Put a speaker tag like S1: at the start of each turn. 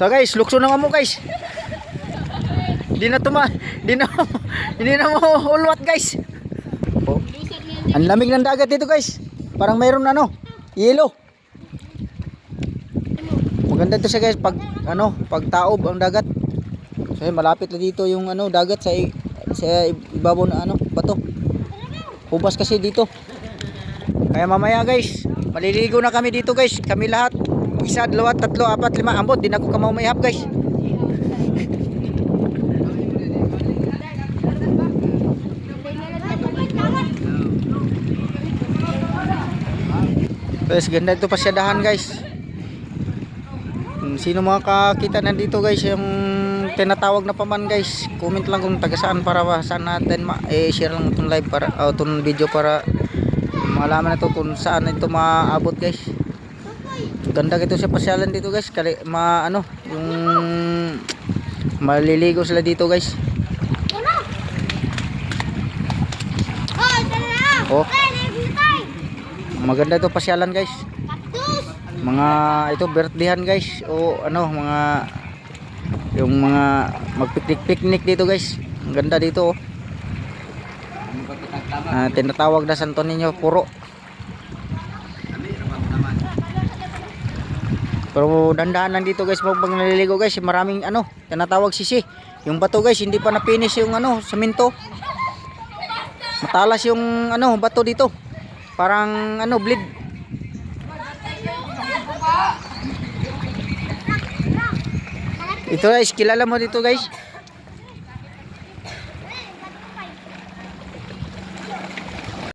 S1: To guys, lukso na nga mo guys. Di na tuma, di na, hindi na mo ulwat guys. Oh. Ang lamig ng dagat dito guys. Parang mayroon ano, yelo. Maganda to siya guys pag ano, pag taob ang dagat. So malapit na dito yung ano dagat sa sa ibabaw na ano, bato. Hubas kasi dito. Kaya mamaya guys, maliligo na kami dito guys. Kami lahat. Isa, dalawa, tatlo, apat, lima, ambot. Di na ako kamaw mayhap guys. Guys, ganda ito pasyadahan guys. Sino mga kakita nandito guys yung tinatawag na paman guys. Comment lang kung taga saan para saan natin ma eh, share lang itong live para o itong video para malaman na to kung saan ito maabot guys. Ganda ito sa pasyalan dito guys. Kali, ma ano yung maliligo sila dito guys. Oh, maganda ito pasyalan guys. Mga ito birthdayhan guys o ano mga yung mga magpiknik-piknik dito guys. Ang ganda dito oh. Ah, tinatawag na Santo Niño puro. Pero dandahan lang dito guys pag naliligo guys, maraming ano, tinatawag sisi. Yung bato guys, hindi pa na-finish yung ano, semento. Matalas yung ano, bato dito. Parang ano, bleed. Ito guys, kilala mo dito guys.